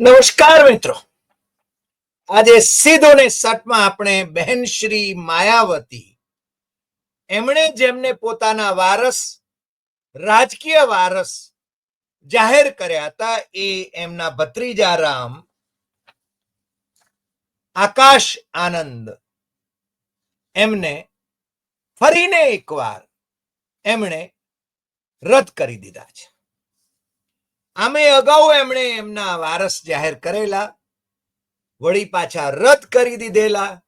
નમસ્કાર મિત્રો. આજે સીધો ને સટમાં આપણે બહેન શ્રી માયાવતી, એમણે જેમને પોતાના વારસ, રાજકીય વારસ જાહેર કર્યા હતા, એ એમના ભત્રીજા રામ આકાશ આનંદ એમને ફરીને એકવાર એમણે રદ કરી દીધા છે. આમે અગાઉ એમણે એમના વારસ જાહેર કરેલા, વળી પાછા રદ કરી દીધેલા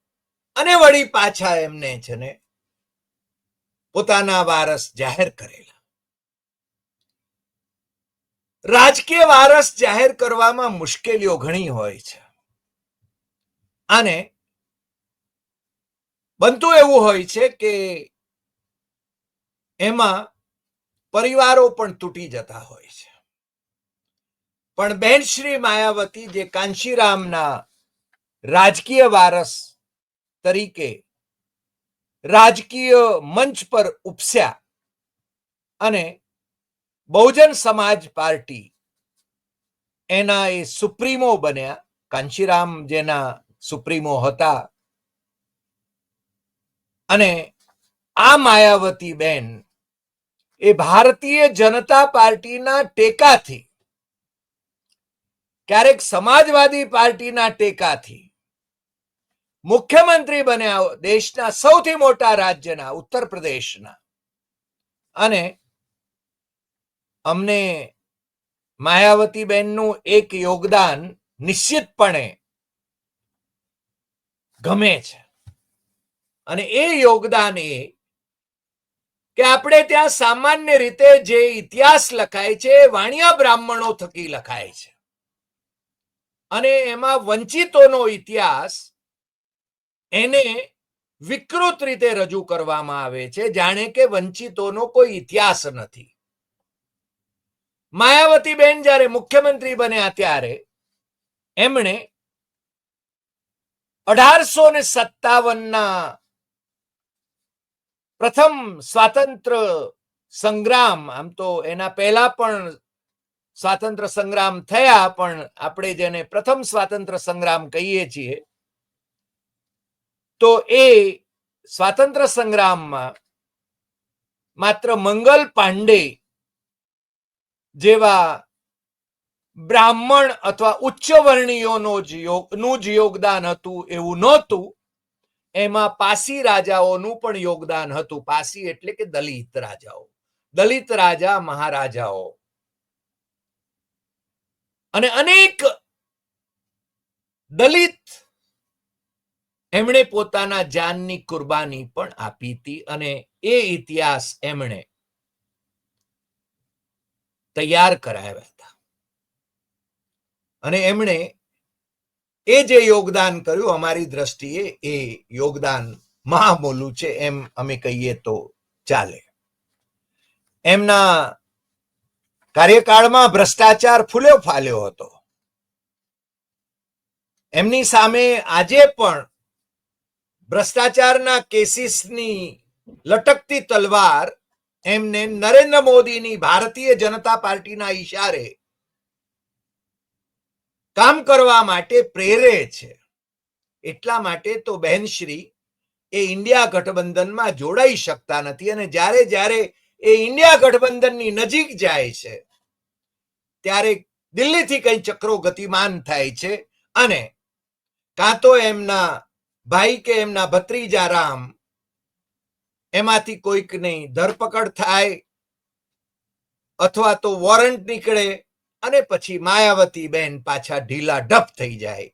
અને વળી પાછા એમને છે ને પોતાના વારસ જાહેર કરેલા. રાજકીય વારસ જાહેર કરવામાં મુશ્કેલીઓ ઘણી હોય છે. અને બનતું એવું હોય છે કે એમાં પરિવારો પણ તૂટી જતા હોય છે. પણ બેન શ્રી માયાવતી, જે કાંશીરામના રાજકીય વારસ તરીકે રાજકીય મંચ પર ઉપસ્યા અને બહુજન સમાજ પાર્ટી એના એ સુપ્રીમો બન્યા. કાંશીરામ જેના સુપ્રીમો હતા અને આ માયાવતી બેન એ ભારતીય જનતા પાર્ટીના ટેકાથી ક્યારેક સમાજવાદી પાર્ટીના ટેકાથી મુખ્યમંત્રી બન્યા દેશના સૌથી મોટા રાજ્યના, ઉત્તર પ્રદેશના. અને અમને માયાવતી બેનનું એક યોગદાન નિશ્ચિતપણે ગમે છે. અને એ યોગદાન એ કે આપણે ત્યાં સામાન્ય રીતે જે ઇતિહાસ લખાય છે વાણિયા બ્રાહ્મણો થકી લખાય છે. અને એમાં વંચિતોનો ઇતિહાસ એને વિકૃત રીતે રજૂ કરવામાં આવે છે. જાણે કે વંચિતોનો કોઈ ઇતિહાસ નથી. માયાવતી બેન જ્યારે મુખ્યમંત્રી બન્યા ત્યારે એમણે અઢારસો ને સત્તાવનના પ્રથમ સ્વાતંત્ર સંગ્રામ, આમ તો એના પહેલા પણ સ્વાતંત્ર્ય સંગ્રામ થયા, પણ આપણે જેને પ્રથમ સ્વાતંત્ર સંગ્રામ કહીએ છીએ, તો એ સ્વાતંત્ર સંગ્રામમાં માત્ર મંગલ પાંડે જેવા બ્રાહ્મણ અથવા ઉચ્ચ વર્ણિયોનો જ નું જ યોગદાન હતું એવું નહોતું. એમાં પાસી રાજાઓનું પણ યોગદાન હતું. પાસી એટલે કે દલિત રાજાઓ. દલિત રાજા, મહારાજાઓ. અને અનેક દલિત એમણે પોતાના જાનની કુરબાની પણ આપી હતી અને એ ઇતિહાસ એમણે તૈયાર કરાવ્યા હતા. અને એમણે એ જે યોગદાન કર્યું, અમારી દ્રષ્ટિએ એ યોગદાન મહામોલું છે એમ અમે કહીએ તો ચાલે. એમના કાર્યકાળમાં ભ્રષ્ટાચાર ફૂલ્યો ફાલ્યો હતો. એમની સામે આજે પણ ભ્રષ્ટાચારના કેસીસની લટકતી તલવાર એમને નરેન્દ્ર મોદીની ભારતીય જનતા પાર્ટીના ઈશારે કામ કરવા માટે પ્રેરે છે. એટલા માટે તો બહેનશ્રી એ ઇન્ડિયા ગઠબંધનમાં જોડાઈ શકતા નથી અને જ્યારે જ્યારે એ ઇન્ડિયા ગઠબંધનની નજીક જાય છે, ત્યારે દિલ્હીથી કઈ ચક્રો ગતિમાન થાય છે અને કાં તો એમના ભાઈ કે એમના ભત્રીજા રામ એમાંથી કોઈકની ધરપકડ થાય અથવા તો વોરંટ નીકળે અને પછી માયાવતી બેન પાછા ઢીલા ઢપ થઈ જાય,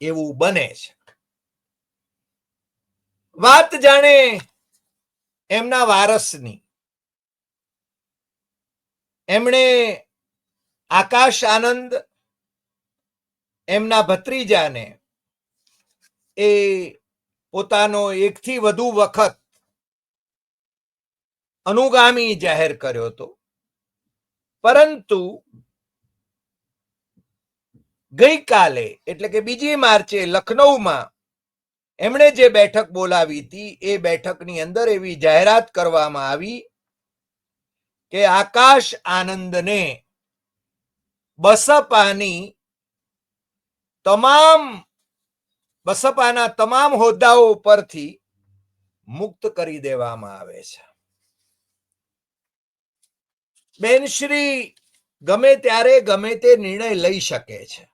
એવું બને છે. વાત જાણે એમના વારસની. એમણે આકાશ આનંદ, એમના ભત્રીજાને એ પોતાનો એકથી વધુ વખત અનુગામી જાહેર કર્યો હતો. પરંતુ ગઈકાલે, એટલે કે બીજી માર્ચે લખનૌમાં એમણે જે બેઠક બોલાવી હતી, એ બેઠકની અંદર એવી જાહેરાત કરવામાં આવી કે આકાશ આનંદને, બસપાની તમામ, બસપાના તમામ હોદ્દાઓ પરથી મુક્ત કરી દેવામાં આવે છે. બેનશ્રી ગમે ત્યારે ગમે તે નિર્ણય લઈ શકે છે.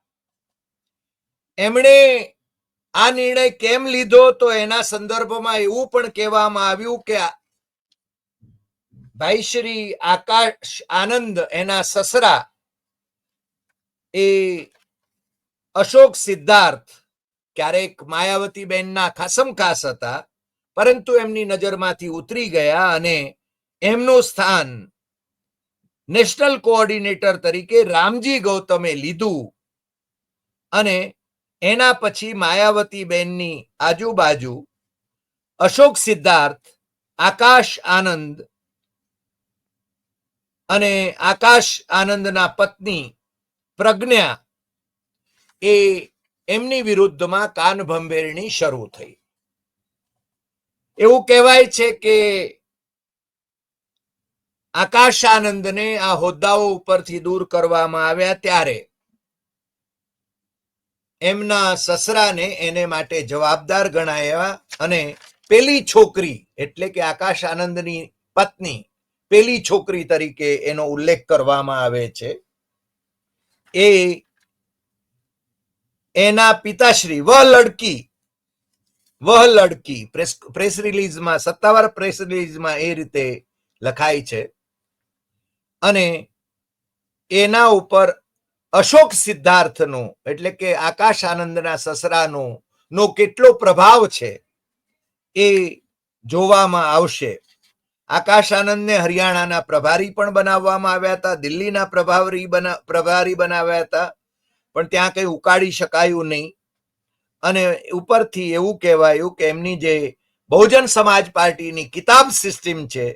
એમણે આ નિર્ણય કેમ લીધો તો એના સંદર્ભમાં એવું પણ કહેવામાં આવ્યું કે ભાઈ શ્રી આકાશ આનંદ, એના સસરા એ અશોક સિદ્ધાર્થ, ક્યારેક માયાવતી બેનના ખાસમ ખાસ હતા, પરંતુ એમની નજરમાંથી ઉતરી ગયા અને એમનું સ્થાન નેશનલ કોઓર્ડિનેટર તરીકે રામજી ગૌતમે લીધું અને એના પછી માયાવતી બેનની આજુબાજુ અશોક સિદ્ધાર્થ, આકાશ આનંદ અને આકાશ આનંદના પત્ની પ્રજ્ઞા એ એમની વિરુદ્ધમાં કાનભંભેરણી શરૂ થઈ. એવું કહેવાય છે કે આકાશ આનંદને આ હોદ્દાઓ ઉપરથી દૂર કરવામાં આવ્યા ત્યારે એમના સસરાને એને માટે જવાબદાર ગણાયા અને પેલી છોકરી એટલે કે આકાશ આનંદની પત્ની પેલી છોકરી તરીકે એનો ઉલ્લેખ કરવામાં આવે છે. એ એના પિતાશ્રી વહ લડકી વહ લડકી, પ્રેસ પ્રેસ રિલીઝમાં, સત્તાવાર પ્રેસ રિલીઝમાં એ રીતે લખાય છે. અને એના ઉપર અશોક સિદ્ધાર્થનો, એટલે કે આકાશ આનંદના સસરાનો, નો કેટલો પ્રભાવ છે એ જોવામાં આવશે. આકાશ આનંદને હરિયાણાના પ્રભારી પણ બનાવવામાં આવ્યા હતા, દિલ્હીના પ્રભારી બના, પ્રભારી બનાવ્યા હતા, પણ ત્યાં કઈ ઉકાળી શકાયું નહીં. અને ઉપરથી એવું કહેવાયું કે એમની જે બહુજન સમાજ પાર્ટીની કિતાબ સિસ્ટમ છે,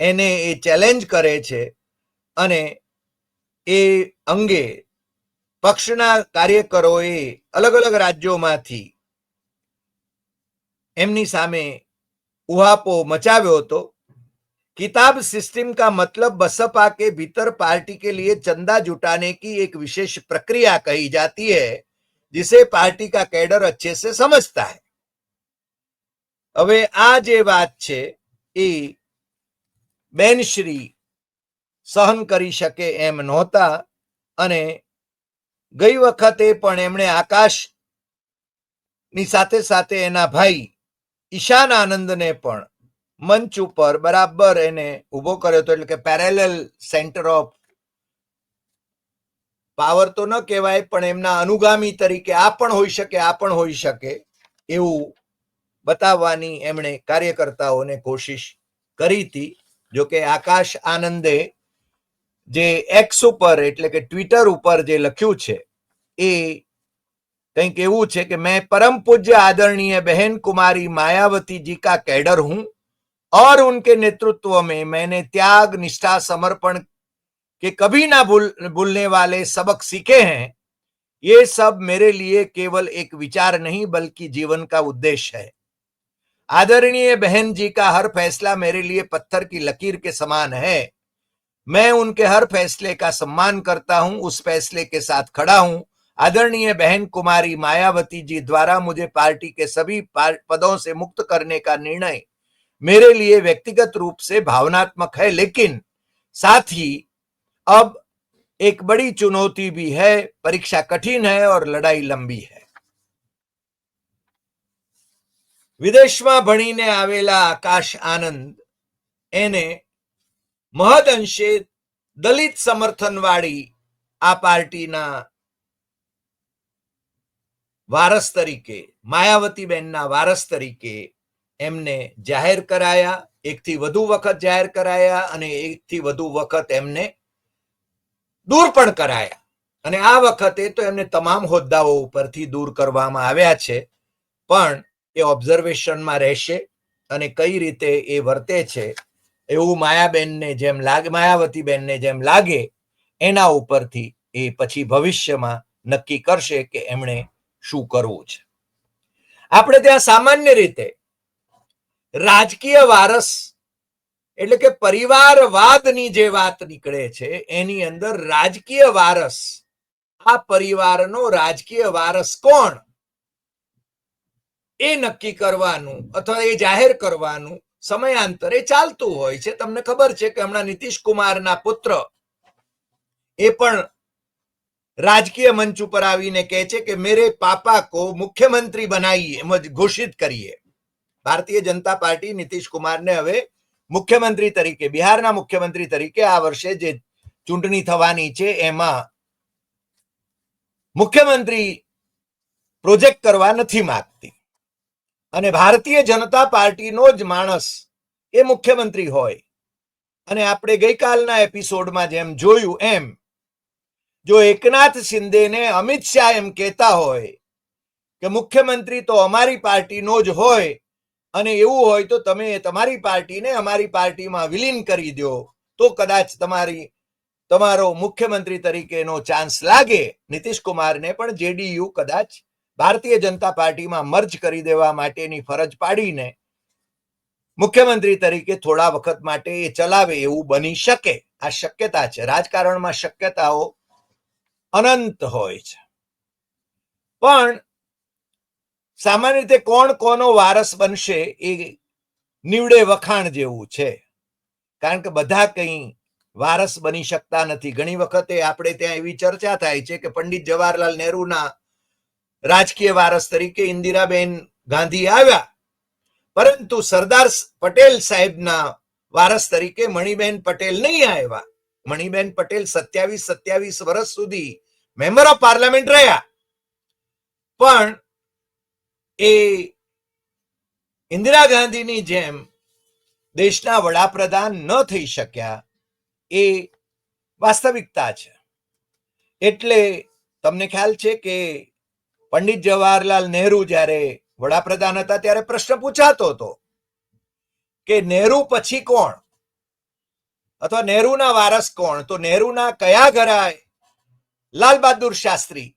એને એ ચેલેન્જ કરે છે અને એ અંગે પક્ષના કાર્યકરોએ અલગ અલગ રાજ્યોમાંથી એમની સામે ઉહાપો મચાવ્યો હતો. किताब सिस्टम का मतलब बसपा के भीतर पार्टी के लिए चंदा जुटाने की एक विशेष प्रक्रिया कही जाती है जिसे पार्टी का कैडर अच्छे से समझता है હવે આ જે વાત છે એ બેનશ્રી સહન કરી શકે એમ નહોતા અને ગઈ વખતે પણ એમણે આકાશ ની સાથે સાથે એના ભાઈ ઈશાન આનંદને પણ મંચ ઉપર બરાબર એને ઊભો કર્યો હતો એટલે કે પેરેલેલ સેન્ટર ઓફ પાવર તો ન કહેવાય, પણ એમના અનુગામી તરીકે આ પણ હોઈ શકે, આ પણ હોઈ શકે એવું બતાવવાની એમણે કાર્યકર્તાઓને કોશિશ કરી હતી. જોકે આકાશ આનંદે જે એક્સ ઉપર એટલે કે ટ્વિટર ઉપર જે લખ્યું છે, એ કંઈક એવું છે કે, મેં પરમ પૂજ્ય આદરણીય બહેન કુમારી માયાવતીજી કા કેડર હું? और उनके नेतृत्व में मैंने त्याग, निष्ठा, समर्पण के कभी ना भूल, भूलने वाले सबक सीखे हैं। ये सब मेरे लिए केवल एक विचार नहीं, बल्कि जीवन का उद्देश्य है। आदरणीय बहन जी का हर फैसला मेरे लिए पत्थर की लकीर के समान है। मैं उनके हर फैसले का सम्मान करता हूँ, उस फैसले के साथ खड़ा हूँ। आदरणीय बहन कुमारी मायावती जी द्वारा मुझे पार्टी के सभी पदों से मुक्त करने का निर्णय मेरे लिए व्यक्तिगत रूप से भावनात्मक है लेकिन साथ ही अब एक बड़ी चुनौती भी है परीक्षा कठिन है और लड़ाई लंबी है વિદેશમાં ભણીને આવેલા આકાશ આનંદ એને મહદ અંશે દલિત સમર્થનવાળી આ પાર્ટીના વારસ તરીકે માયાવતીબેનના વારસ તરીકે એમને જાહેર કરાયા, એકથી વધુ વખત જાહેર કરાયા અને એકથી વધુ વખત એમને દૂર પણ કરાયા. અને આ વખતે તો એમને તમામ હોદ્દાઓ ઉપરથી દૂર કરવામાં આવ્યા છે, પણ એ ઓબ્ઝર્વેશનમાં રહેશે અને કઈ રીતે એ વર્તે છે, એવું માયાબેનને જેમ લાગે, માયાવતીબેનને જેમ લાગે, એના ઉપરથી એ પછી ભવિષ્યમાં નક્કી કરશે કે એમણે શું કરવું છે. આપણે ત્યાં સામાન્ય રીતે રાજકીય વારસ, એટલે કે પરિવારવાદની જે વાત નીકળે છે, એની અંદર રાજકીય વારસ, આ પરિવારનો રાજકીય વારસ કોણ? એ નક્કી કરવાનું અથવા એ જાહેર કરવાનું સમયાંતરે ચાલતું હોય છે. તમને ખબર છે કે હમણાં નીતિશ કુમારના પુત્ર એ પણ રાજકીય મંચ ઉપર આવીને કહે છે કે મેરે પાપા કો મુખ્યમંત્રી બનાવીએ એમ જ ઘોષિત કરીએ. ભારતીય જનતા પાર્ટી નીતિશ કુમારને હવે મુખ્યમંત્રી તરીકે, બિહારના મુખ્યમંત્રી તરીકે આ વર્ષે જે ચૂંટણી થવાની છે, એમાં મુખ્યમંત્રી પ્રોજેક્ટ કરવા નથી માંગતી. અને ભારતીય જનતા પાર્ટીનો જ માણસ એ મુખ્યમંત્રી હોય. અને આપણે ગઈકાલના એપિસોડમાં જેમ જોયું એમ, જો એકનાથ શિંદેને અમિત શાહ એમ કહેતા હોય કે મુખ્યમંત્રી તો અમારી પાર્ટીનો જ હોય અને એવું હોય તો તમે તમારી પાર્ટીને અમારી પાર્ટીમાં વિલીન કરી દો. તો કદાચ તમારી, તમારો મુખ્યમંત્રી તરીકેનો ચાન્સ લાગે. નીતિશ કુમારને પણ જેડીયુ કદાચ ભારતીય જનતા પાર્ટીમાં મર્જ કરી દેવા માટેની ફરજ પાડીને મુખ્યમંત્રી તરીકે થોડા વખત માટે એ ચલાવે એવું બની શકે. આ શક્યતા છે. રાજકારણમાં શક્યતાઓ અનંત હોય છે. પણ સામાન્ય રીતે કોણ કોનો વારસ બનશે એ નીવડે વખાણ જેવું છે. કારણ કે બધા કંઈ વારસ બની શકતા નથી. ઘણી વખતે આપણે ત્યાં એવી ચર્ચા થાય છે કે પંડિત જવાહરલાલ નહેરુના રાજકીય વારસ તરીકે ઇન્દિરાબેન ગાંધી આવ્યા. પરંતુ સરદાર પટેલ સાહેબના વારસ તરીકે મણિબેન પટેલ નહીં આવ્યા. મણિબેન પટેલ સત્યાવીસ સત્યાવીસ વર્ષ સુધી મેમ્બર ઓફ પાર્લામેન્ટ રહ્યા. પણ એ ઇન્દિરા ગાંધીની જેમ દેશના વડાપ્રધાન ન થઈ શક્યા એ વાસ્તવિકતા છે. એટલે તમને ખ્યાલ છે કે પંડિત જવાહરલાલ નહેરુ જ્યારે વડાપ્રધાન હતા ત્યારે પ્રશ્ન પૂછાતો હતો કે નહેરુ પછી કોણ? અથવા નહેરુના વારસ કોણ? તો નહેરુના કયા ઘરાય? લાલ બહાદુર શાસ્ત્રી.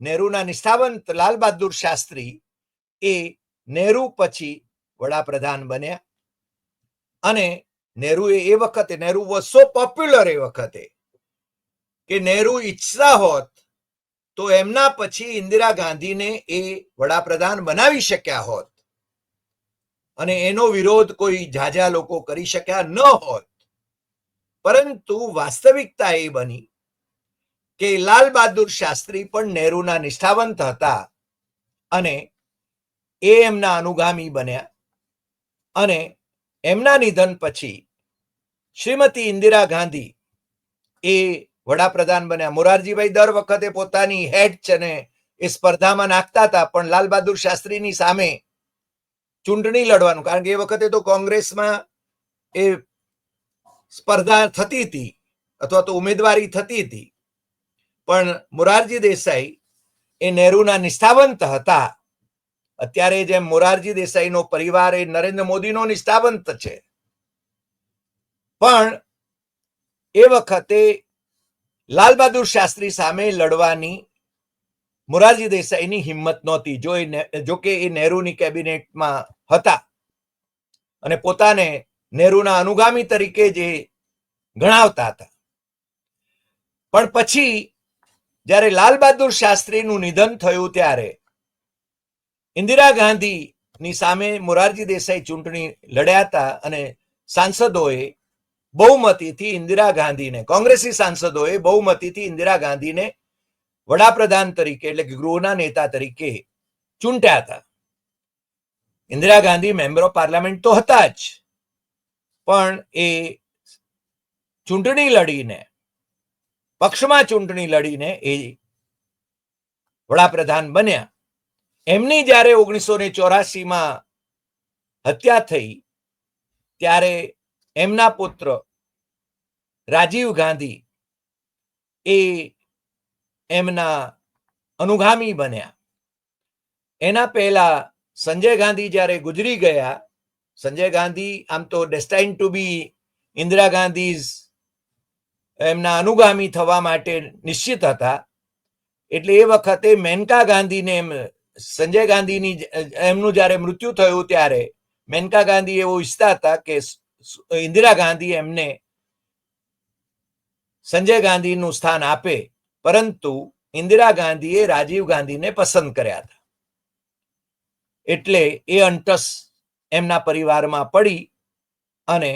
નહેરુના નિષ્ઠાવંત લાલ બહાદુર શાસ્ત્રી એ નહેરુ પછી વડાપ્રધાન બન્યા. અને નહેરુ એ વખતે, નહેરુ વોઝ સો પોપ્યુલર એ વખતે કે નહેરુ ઈચ્છતા હોત તો એમના પછી ઇન્દિરા ગાંધીને એ વડાપ્રધાન બનાવી શક્યા હોત. અને એનો વિરોધ કોઈ ઝાઝા લોકો કરી શક્યા ન હોત. પરંતુ વાસ્તવિકતા એ બની કે લાલ બહાદુર શાસ્ત્રી પણ નહેરુના નિષ્ઠાવંત હતા અને એ એમના અનુગામી બન્યા. અને એમના નિધન પછી શ્રીમતી ઇન્દિરા ગાંધી એ વડાપ્રધાન બન્યા. મોરારજીભાઈ દર વખતે પોતાની હેડ છે ને એ સ્પર્ધામાં નાખતા હતા, પણ લાલ બહાદુર શાસ્ત્રીની સામે ચૂંટણી લડવાનું, કારણ કે એ વખતે તો કોંગ્રેસમાં એ સ્પર્ધા થતી હતી, અથવા તો ઉમેદવારી થતી હતી. પણ મોરારજી દેસાઈ એ નહેરુના નિષ્ઠાવંત હતા. અત્યારે જેમ મોરારજી દેસાઈનો પરિવાર એ નરેન્દ્ર મોદીનો નિષ્ઠાવંત છે. પણ એ વખતે લાલ શાસ્ત્રી સામે લડવાની મોરારજી દેસાઈની હિંમત નહોતી. જો એ જો કે એ નહેરુની કેબિનેટમાં હતા અને પોતાને નહેરુના અનુગામી તરીકે જે ગણાવતા હતા. પણ પછી જ્યારે લાલ બહાદુર શાસ્ત્રીનું નિધન થયું ત્યારે ઇન્દિરા ગાંધીની સામે મોરારજી દેસાઈ ચૂંટણી લડ્યા હતા અને સાંસદોએ બહુમતીથી ઇન્દિરા ગાંધીને, કોંગ્રેસી સાંસદોએ બહુમતીથી ઇન્દિરા ગાંધીને વડાપ્રધાન તરીકે એટલે કે ગૃહના નેતા તરીકે ચૂંટ્યા હતા. Indira Gandhi member of parliament તો હતા જ, પણ એ ચૂંટણી લડીને, પક્ષમાં ચૂંટણી લડીને એ વડાપ્રધાન બન્યા. એમની જ્યારે ઓગણીસો ને ચોરાસીમાં હત્યા થઈ, ત્યારે એમના પુત્ર રાજીવ ગાંધી એ એમના અનુગામી બન્યા. એના પહેલા સંજય ગાંધી જ્યારે ગુજરી ગયા, સંજય ગાંધી આમ તો destined to be Indira Gandhi's એમના અનુગામી થવા માટે નિશ્ચિત હતા, એટલે એ વખતે મેનકા ગાંધીને એમ સંજય ગાંધીની એમનું જ્યારે મૃત્યુ થયું ત્યારે મેનકા ગાંધી એવું ઈચ્છતા હતા કે ઇન્દિરા ગાંધી એમને સંજય ગાંધીનું સ્થાન આપે, પરંતુ ઇન્દિરા ગાંધીએ રાજીવ ગાંધીને પસંદ કર્યા હતા. એટલે એ અંટસ એમના પરિવારમાં પડી અને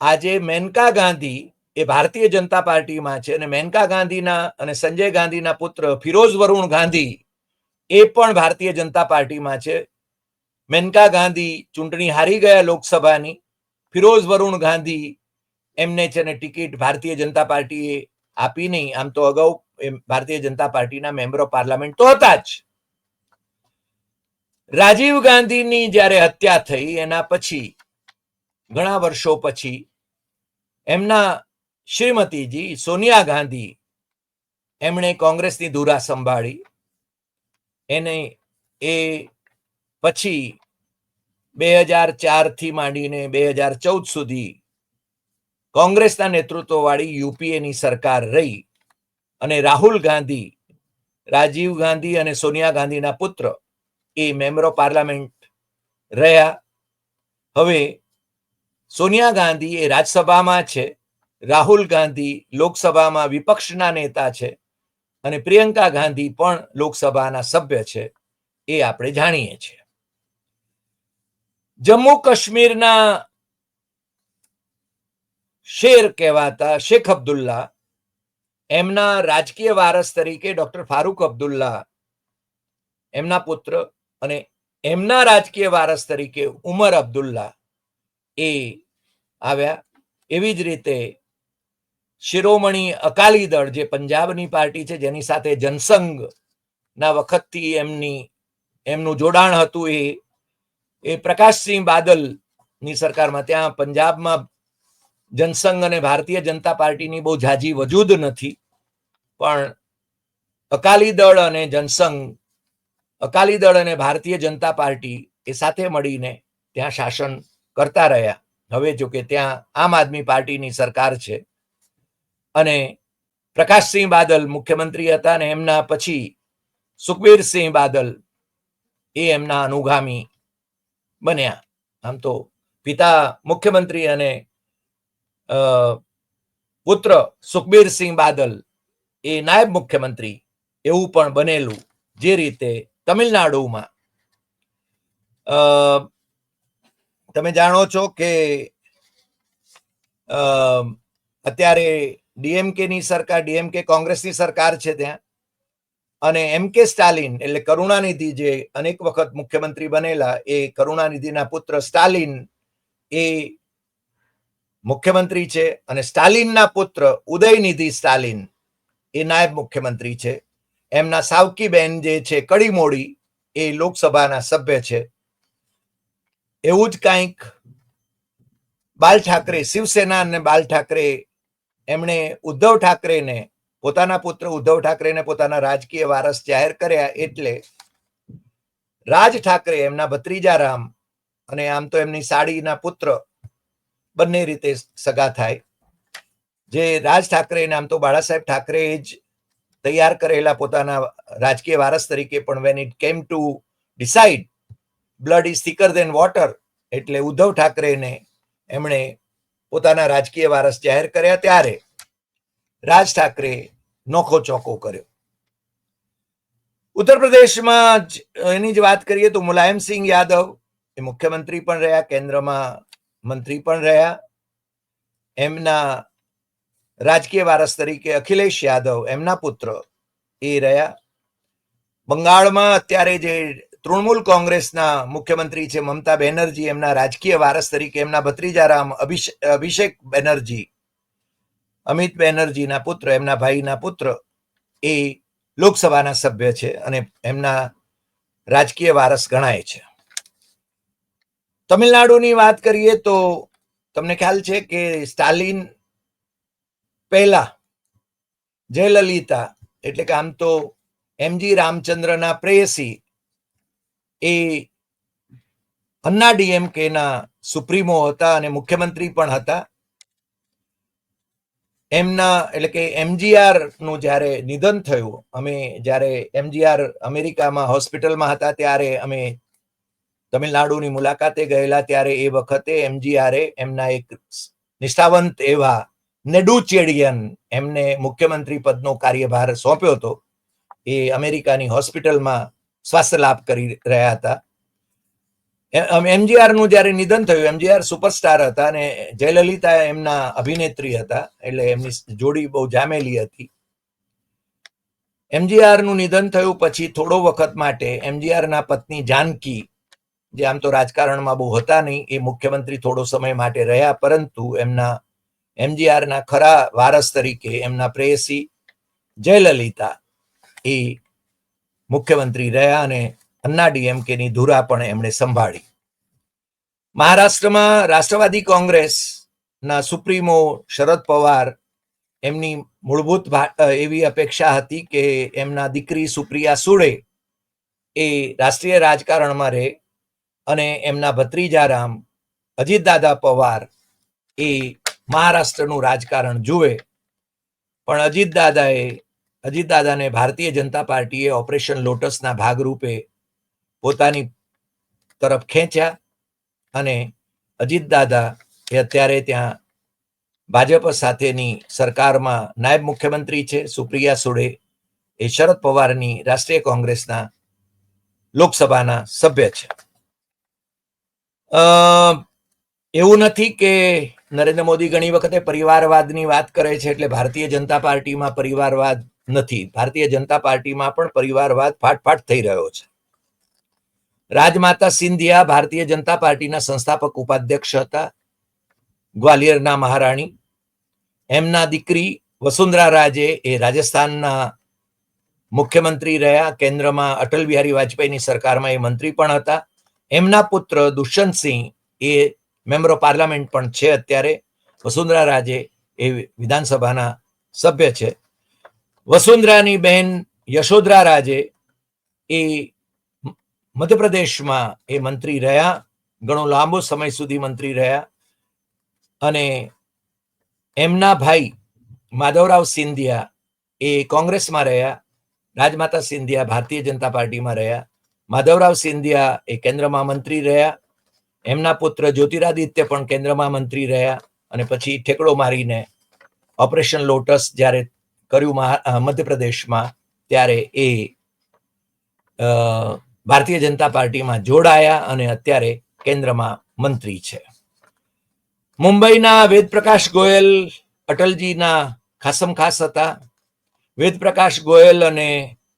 આજે મેનકા ગાંધી એ ભારતીય જનતા પાર્ટીમાં છે અને મેનકા ગાંધીના અને સંજય ગાંધીના પુત્ર ફિરોઝ વરુણ ગાંધી એ પણ ભારતીય જનતા પાર્ટીમાં છે. મેનકા ગાંધી ચૂંટણી હારી ગયા લોકસભાની, ફિરોઝ વરુણ ગાંધી એમને છે ને ટિકિટ ભારતીય જનતા પાર્ટીએ આપી નહીં. આમ તો અગાઉ ભારતીય જનતા પાર્ટીના મેમ્બર ઓફ પાર્લામેન્ટ તો હતા જ. રાજીવ ગાંધીની જ્યારે હત્યા થઈ, એના પછી, ઘણા વર્ષો પછી, એમના શ્રીમતીજી સોનિયા ગાંધી એમણે કોંગ્રેસની ધુરા સંભાળી. એને એ પછી બે હજાર ચારથી માંડીને બે હજાર ચૌદ સુધી કોંગ્રેસના નેતૃત્વવાળી યુપીએની સરકાર રહી અને રાહુલ ગાંધી, રાજીવ ગાંધી અને સોનિયા ગાંધીના પુત્ર એ મેમ્બર ઓફ પાર્લામેન્ટ રહ્યા. હવે સોનિયા ગાંધી એ રાજ્યસભામાં છે, રાહુલ ગાંધી લોકસભામાં વિપક્ષના નેતા છે અને પ્રિયંકા ગાંધી પણ લોકસભાના સભ્ય છે, એ આપણે જાણીએ છીએ. જમ્મુ કાશ્મીરના શેર કહેવાતા શેખ અબ્દુલ્લા, એમના રાજકીય વારસ તરીકે ડોક્ટર ફારૂક અબ્દુલ્લા, એમના પુત્ર અને એમના રાજકીય વારસ તરીકે ઉમર અબ્દુલ્લા એ આવ્યા. એવી જ રીતે શિરોમણી અકાલી દળ જે પંજાબની પાર્ટી છે, જેની સાથે જનસંઘ ના વખતથી એમની, એમનું જોડાણ હતું એ એ પ્રકાશસિંહ બાદલની સરકારમાં. ત્યાં પંજાબમાં જનસંઘ અને ભારતીય જનતા પાર્ટીની બહુ ઝાજી વજૂદ નથી, પણ અકાલી દળ અને જનસંઘ, અકાલી દળ અને ભારતીય જનતા પાર્ટી એ સાથે મળીને ત્યાં શાસન કરતા રહ્યા. હવે જો કે ત્યાં આમ આદમી પાર્ટીની સરકાર છે અને પ્રકાશસિંહ બાદલ મુખ્યમંત્રી હતા અને એમના પછી સુખબીરસિંહ બાદલ એ એમના અનુગામી બન્યા. આમ તો પિતા મુખ્યમંત્રી અને પુત્ર સુખબીરસિંહ બાદલ એ નાયબ મુખ્યમંત્રી એવું પણ બનેલું જે રીતે તમિલનાડુમાં. તમે જાણો છો કે અત્યારે ડીએમકે ની સરકાર ડીએમકે કોંગ્રેસની સરકાર છે ત્યાં. અને એમ કે સ્ટાલિન એટલે કરુણાનિધિ જે અનેક વખત મુખ્યમંત્રી બનેલા, એ કરુણાનિધિના પુત્ર સ્ટાલિન એ મુખ્યમંત્રી છે અને સ્ટાલિનના પુત્ર ઉદયનિધિ સ્ટાલિન એ નાયબ મુખ્યમંત્રી છે. એમના સાવકી બેન જે છે કડીમોડી એ લોકસભાના સભ્ય છે. એવું જ કંઈક બાલ ઠાકરે શિવસેના અને બાલ ઠાકરે એમણે ઉદ્ધવ ઠાકરેને, પોતાના પુત્ર ઉદ્ધવ ઠાકરેને પોતાના રાજકીય વારસ જાહેર કર્યા એટલે રાજ ઠાકરે એમના ભત્રીજા રામ અને આમ તો એમની સાડીના પુત્ર બંને રીતે સગા થાય. જે રાજ ઠાકરે આમ તો બાળા સાહેબ ઠાકરે જ તૈયાર કરેલા પોતાના રાજકીય વારસ તરીકે પણ when it came to decide blood is thicker than water એટલે ઉદ્ધવ ઠાકરેને એમણે પોતાના રાજકીય વારસ જાહેર કર્યા ત્યારે રાજ ઠાકરે નોખો ચોકો કર્યો. ઉત્તર પ્રદેશમાં એની જ વાત કરીએ તો મુલાયમસિંહ યાદવ એ મુખ્યમંત્રી પણ રહ્યા, કેન્દ્રમાં મંત્રી પણ રહ્યા. એમના રાજકીય વારસ તરીકે અખિલેશ યાદવ એમના પુત્ર એ રહ્યા. બંગાળમાં અત્યારે જે તૃણમૂલ કોંગ્રેસના મુખ્યમંત્રી છે મમતા બેનર્જી, એમના રાજકીય વારસ તરીકે એમના ભત્રીજારામ અભિષેક અભિષેક બેનર્જી, અમિત બેનર્જીના પુત્ર, એમના ભાઈના પુત્ર એ લોકસભાના સભ્ય છે અને એમના રાજકીય વારસ ગણાય છે. તમિલનાડુની વાત કરીએ તો તમને ખ્યાલ છે કે સ્ટાલિન પહેલા જયલલિતા, એટલે કે આમ તો એમજી રામચંદ્રના પ્રેયસી એ અન્ના ડીએમકે ના સુપ્રીમો હતા અને મુખ્યમંત્રી પણ હતા. એમના એટલે કે એમજીઆરનું જ્યારે નિધન થયું, અમે જ્યારે એમજીઆર અમેરિકામાં હોસ્પિટલમાં હતા ત્યારે અમે તમિલનાડુની મુલાકાતે ગયેલા ત્યારે એ વખતે એમજીઆરે એમના એક નિષ્ઠાવંત એવા નેડુચેડિયન એમને મુખ્યમંત્રી પદનો કાર્યભાર સોંપ્યો હતો. એ અમેરિકાની હોસ્પિટલમાં સ્વાસ્થ્ય લાભ કરી રહ્યા હતા. એમજીઆરનું જયારે નિધન થયું, એમજીઆર સુપરસ્ટાર હતા અને જયલલિતા એમના અભિનેત્રી હતા, એટલે એમની જોડી બહુ જામેલી હતી. એમજીઆરનું નિધન થયું પછી થોડો વખત માટે એમજીઆર ના પત્ની જાનકી, જે આમ તો રાજકારણમાં બહુ હતા નહીં, એ મુખ્યમંત્રી થોડો સમય માટે રહ્યા, પરંતુ એમના એમજીઆર ના ખરા વારસ તરીકે એમના પ્રેયસી જયલલિતા એ મુખ્યમંત્રી રહ્યા અને અન્ના ડીએમકે ની ધુરા પણ એમણે સંભાળી. મહારાષ્ટ્રમાં રાષ્ટ્રવાદી કોંગ્રેસના સુપ્રીમો શરદ પવાર એમની મૂળભૂત એવી અપેક્ષા હતી કે એમના દીકરી સુપ્રિયા સુડે એ રાષ્ટ્રીય રાજકારણમાં રહે અને એમના ભત્રીજારામ અજીતદાદા પવાર એ મહારાષ્ટ્રનું રાજકારણ જુએ. પણ અજીતદાદાએ અજીતદાદાને ભારતીય જનતા પાર્ટીએ ઓપરેશન લોટસના ભાગરૂપે પોતાની તરફ ખેંચ્યા અને અજીતદાદા એ અત્યારે ત્યાં ભાજપ સાથેની સરકારમાં નાયબ મુખ્યમંત્રી છે, સુપ્રિયા સુડે એ શરદ પવારની રાષ્ટ્રીય કોંગ્રેસના લોકસભાના સભ્ય છે. એવું નથી કે નરેન્દ્ર મોદી ઘણી વખતે પરિવારવાદની વાત કરે છે એટલે ભારતીય જનતા પાર્ટીમાં પરિવારવાદ નથી. ભારતીય જનતા પાર્ટીમાં પણ પરિવારવાદ ફાટફાટ થઈ રહ્યો છે. રાજમાતા સિંધિયા ભારતીય જનતા પાર્ટીના સંસ્થાપક ઉપાધ્યક્ષ હતા. ગ્વાલિયરના મહારાણી. એમના દીકરી વસુંધરા રાજે એ રાજસ્થાનના મુખ્યમંત્રી રહ્યા. કેન્દ્રમાં અટલ બિહારી વાજપેયીની સરકારમાં એ મંત્રી પણ હતા. એમના પુત્ર દુષ્યંતસિંહ એ મેમ્બર ઓફ પાર્લામેન્ટ પણ છે અત્યારે. વસુંધરા રાજે એ વિધાનસભાના સભ્ય છે. વસુંધરાની બહેન યશોધરા રાજે એ મધ્યપ્રદેશમાં એ મંત્રી રહ્યા, ઘણો લાંબો સમય સુધી મંત્રી રહ્યા અને એમના ભાઈ માધવરાવ સિંધિયા એ કોંગ્રેસમાં રહ્યા, રાજમાતા સિંધિયા ભારતીય જનતા પાર્ટીમાં રહ્યા, માધવરાવ સિંધિયા એ કેન્દ્રમાં મંત્રી રહ્યા, એમના પુત્ર જ્યોતિરાદિત્ય પણ કેન્દ્રમાં મંત્રી રહ્યા અને પછી ઠેકડો મારીને ઓપરેશન લોટસ જ્યારે કર્યું મધ્યપ્રદેશમાં, ત્યારે એ ભારતીય જનતા પાર્ટીમાં જોડાયા અને અત્યારે કેન્દ્રમાં મંત્રી છે. મુંબઈના વેદપ્રકાશ ગોયલ અટલજીના ખાસમ ખાસ હતા. વેદપ્રકાશ ગોયલ અને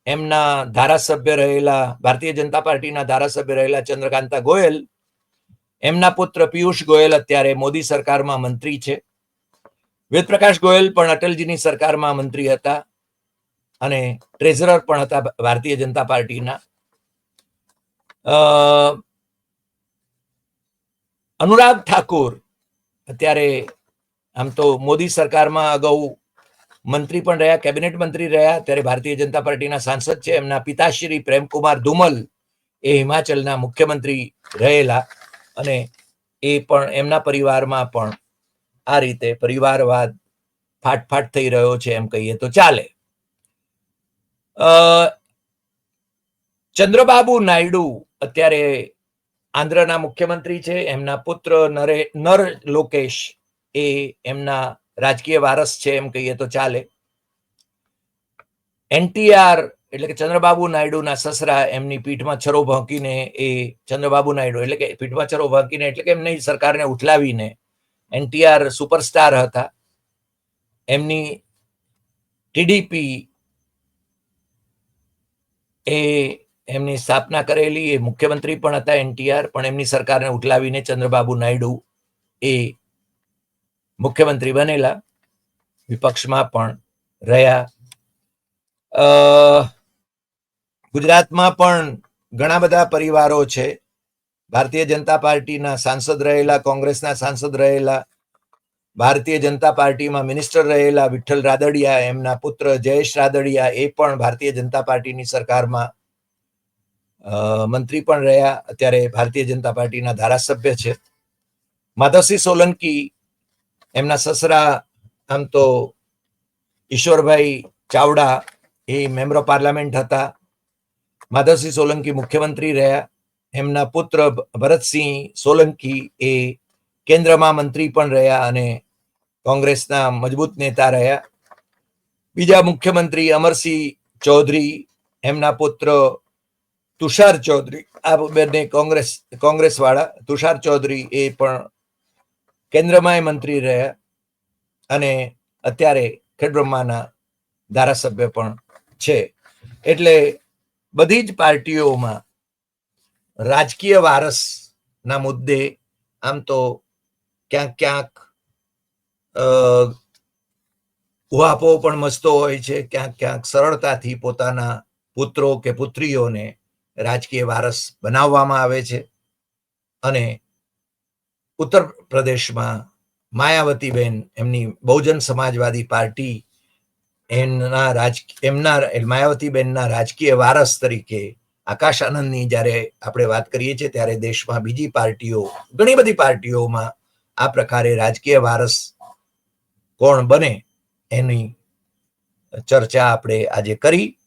એમના ધારાસભ્ય રહેલા, ભારતીય જનતા પાર્ટીના ધારાસભ્ય રહેલા ચંદ્રકાંતા ગોયલ, એમના પુત્ર પિયુષ ગોયલ અત્યારે મોદી સરકારમાં મંત્રી છે. વેદપ્રકાશ ગોયલ પણ અટલજીની સરકારમાં મંત્રી હતા અને ટ્રેઝરર પણ હતા ભારતીય જનતા પાર્ટીના. અનુરાગ ઠાકુર અત્યારે આમ તો મોદી સરકારમાં અગાઉ મંત્રી પણ રહ્યા, કેબિનેટ મંત્રી રહ્યા, ત્યારે ભારતીય જનતા પાર્ટીના સાંસદ છે. એમના પિતાશ્રી પ્રેમકુમાર ધુમલ એ હિમાચલના મુખ્યમંત્રી રહેલા અને એ પણ એમના પરિવારમાં પણ આ રીતે પરિવારવાદ ફાટફાટ થઈ રહ્યો છે એમ કહીએ તો ચાલે. ચંદ્રબાબુ નાયડુ અત્યારે આંધ્રના મુખ્યમંત્રી છે, એમના પુત્ર નરે, નર લોકેશ એ એમના રાજકીય વારસ છે એમ કહીએ તો ચાલે. એનટીઆર એટલે કે ચંદ્રબાબુ નાયડુના સસરા એમની પીઠમાં છરો ભાંકીને એ ચંદ્રબાબુ નાયડુ એટલે કે પીઠમાં છરો ભાંકીને એટલે કે એમની સરકારને ઉઠલાવીને એનટીઆર સુપરસ્ટાર હતા. એમની ટીડીપી એ એમની સ્થાપના કરેલી, એ મુખ્યમંત્રી પણ હતા એનટીઆર, પણ એમની સરકારને ઉઠલાવીને ચંદ્રબાબુ નાયડુ એ મુખ્યમંત્રી બનેલા, વિપક્ષમાં પણ રહ્યા. ગુજરાતમાં પણ ઘણા બધા પરિવારો છે. ભારતીય જનતા પાર્ટીના સાંસદ રહેલા, કોંગ્રેસના સાંસદ રહેલા, ભારતીય જનતા પાર્ટીમાં મિનિસ્ટર રહેલા વિઠ્ઠલ રાદડિયા, એમના પુત્ર જયેશ રાદડિયા એ પણ ભારતીય જનતા પાર્ટીની સરકારમાં મંત્રી પણ રહ્યા. અત્યારે ભારતીય જનતા પાર્ટીના ધારાસભ્ય છે. માધવસિંહ સોલંકી, એમના સસરા, આમ તો ઈશ્વરભાઈ ચાવડા એ મેમ્બર ઓફ પાર્લામેન્ટ હતા. માધવસિંહ સોલંકી મુખ્યમંત્રી રહ્યા. એમના પુત્ર ભરતસિંહ સોલંકી એ કેન્દ્રમાં મંત્રી પણ રહ્યા અને કોંગ્રેસના મજબૂત નેતા રહ્યા. બીજા મુખ્યમંત્રી અમરસિંહ ચૌધરી, એમના પુત્ર તુષાર ચૌધરી, આ બંને કોંગ્રેસ કોંગ્રેસ વાળા તુષાર ચૌધરી એ પણ કેન્દ્રમાંય મંત્રી રહ્યા અને અત્યારે ખેડબ્રહ્માના ધારાસભ્ય પણ છે. એટલે બધી જ પાર્ટીઓમાં રાજકીય વારસના મુદ્દે આમ તો ક્યાંક ક્યાંક ઉહાપો પણ મસ્તો હોય છે, ક્યાંક ક્યાંક સરળતાથી પોતાના પુત્રો કે પુત્રીઓને રાજકીય વારસ બનાવવામાં આવે છે. અને ઉત્તર પ્રદેશમાં માયાવતીબેન એમની બહુજન સમાજવાદી પાર્ટી એમના રાજ એમના, માયાવતીબેનના રાજકીય વારસ તરીકે આકાશ આનંદની જ્યારે આપણે વાત કરીએ છીએ, ત્યારે દેશમાં બીજી પાર્ટીઓ, ઘણી બધી પાર્ટીઓમાં આ પ્રકારે રાજકીય વારસ કોણ બને એની ચર્ચા આપણે આજે કરી.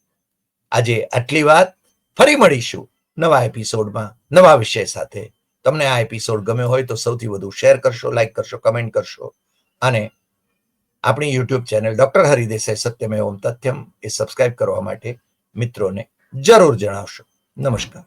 આજે આટલી વાત. ફરી મળીશું નવા એપિસોડમાં, નવા વિષય સાથે. તમને આ એપિસોડ ગમ્યો હોય તો સૌથી વધુ શેર કરશો, લાઈક કરશો, કમેન્ટ કરશો. અને આપણી YouTube channel doctor Hari Desai Satyamevam Tathyam એ સબસ્ક્રાઇબ કરવા માટે મિત્રોને જરૂર જણાવશો. નમસ્કાર.